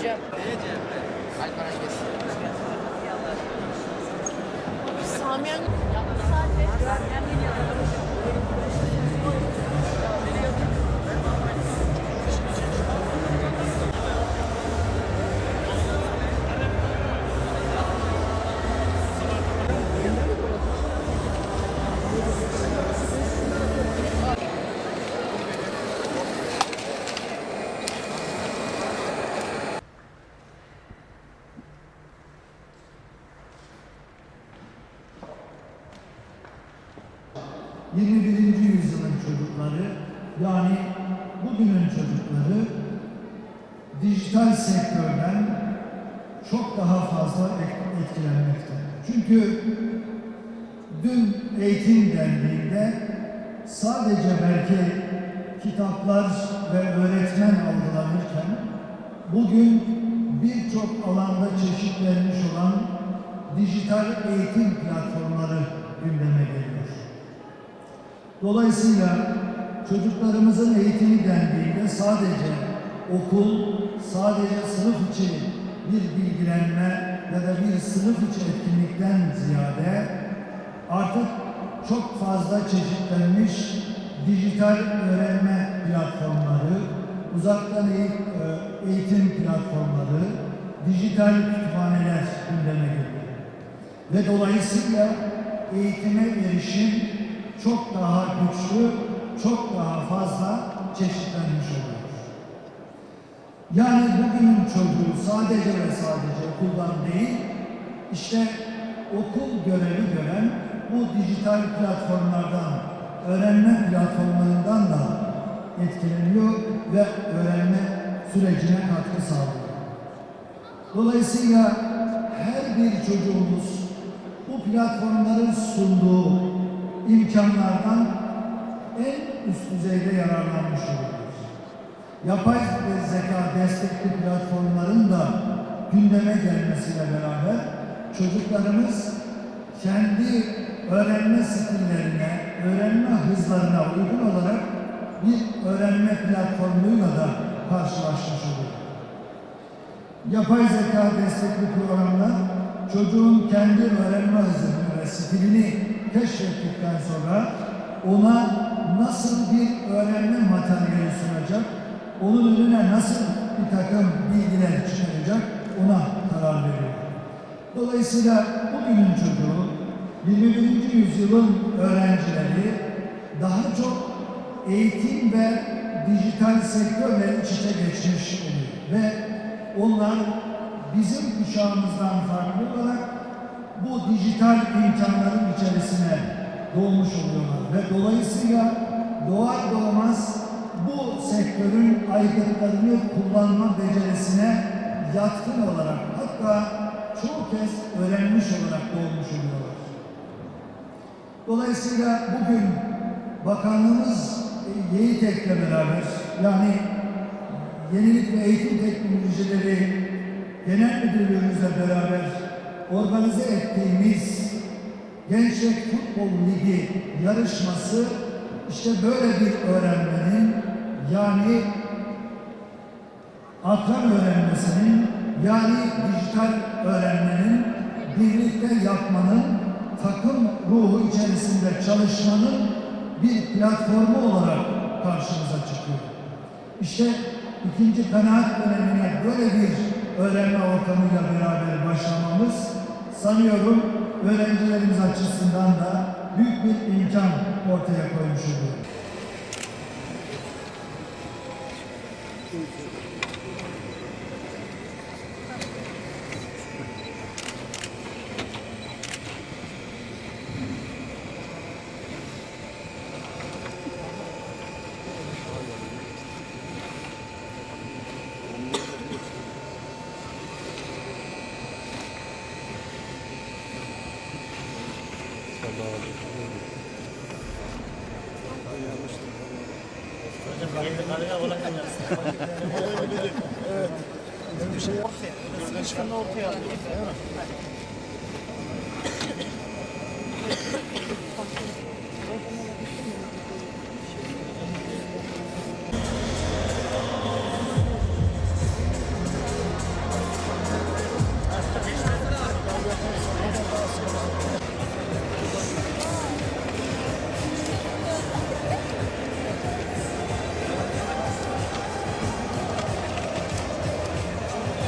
Hocam. Samiyen saate. Hı. 21. yüzyılın çocukları yani bugünün çocukları dijital sektörden çok daha fazla et- etkilenmekte. Çünkü dün eğitim dendiğinde sadece belki kitaplar ve öğretmen algılanırken bugün birçok alanda çeşitlenmiş olan dijital eğitim platformları. Dolayısıyla çocuklarımızın eğitimi dendiğinde sadece okul, sadece sınıf içi bir bilgilenme ya da bir sınıf içi etkinlikten ziyade artık çok fazla çeşitlenmiş dijital öğrenme platformları, uzaktan e, eğitim platformları, dijital kütüphaneler gündeme geliyor. Ve dolayısıyla eğitime erişim çok daha güçlü, çok daha fazla çeşitlenmiş oluyor. Yani bugünün çocuğu sadece ve sadece okuldan değil, işte okul görevi gören bu dijital platformlardan, öğrenme platformlarından da etkileniyor ve öğrenme sürecine katkı sağlıyor. Dolayısıyla her bir çocuğumuz bu platformların sunduğu imkanlardan en üst düzeyde yararlanmış oluyor. Yapay zeka destekli platformların da gündeme gelmesiyle beraber çocuklarımız kendi öğrenme stillerine, öğrenme hızlarına uygun olarak bir öğrenme platformuyla da karşılaşmış oluyor. Yapay zeka destekli programlar çocuğun kendi öğrenme hızını ve stilini keşfettikten sonra ona nasıl bir öğrenme materyali sunacak, onun önüne nasıl bir takım bilgiler çıkaracak ona karar veriyor. Dolayısıyla bugünün çocuğu 21. yüzyılın öğrencileri daha çok eğitim ve dijital sektörle iç içe geçmiş oluyor. Ve onlar bizim kuşağımızdan farklı olarak bu dijital imkanların içerisine doğmuş oluyorlar. Ve dolayısıyla doğar doğmaz bu sektörün aygıtlarını kullanma becerisine yatkın olarak hatta çoğu kez öğrenmiş olarak doğmuş oluyorlar. Dolayısıyla bugün bakanlığımız e, YEİTEK'le beraber yani Yenilik ve Eğitim Teknolojileri Genel Müdürlüğümüzle beraber organize ettiğimiz Gençlik Futbol Ligi yarışması işte böyle bir öğrenmenin yani akran öğrenmesinin yani dijital öğrenmenin birlikte yapmanın takım ruhu içerisinde çalışmanın bir platformu olarak karşımıza çıkıyor. İşte ikinci kanaat dönemine böyle bir öğrenme ortamıyla beraber başlamamız sanıyorum öğrencilerimiz açısından da büyük bir imkan ortaya koymuş oluyor. Ortaya. Sıkışkanı ortaya alıyoruz.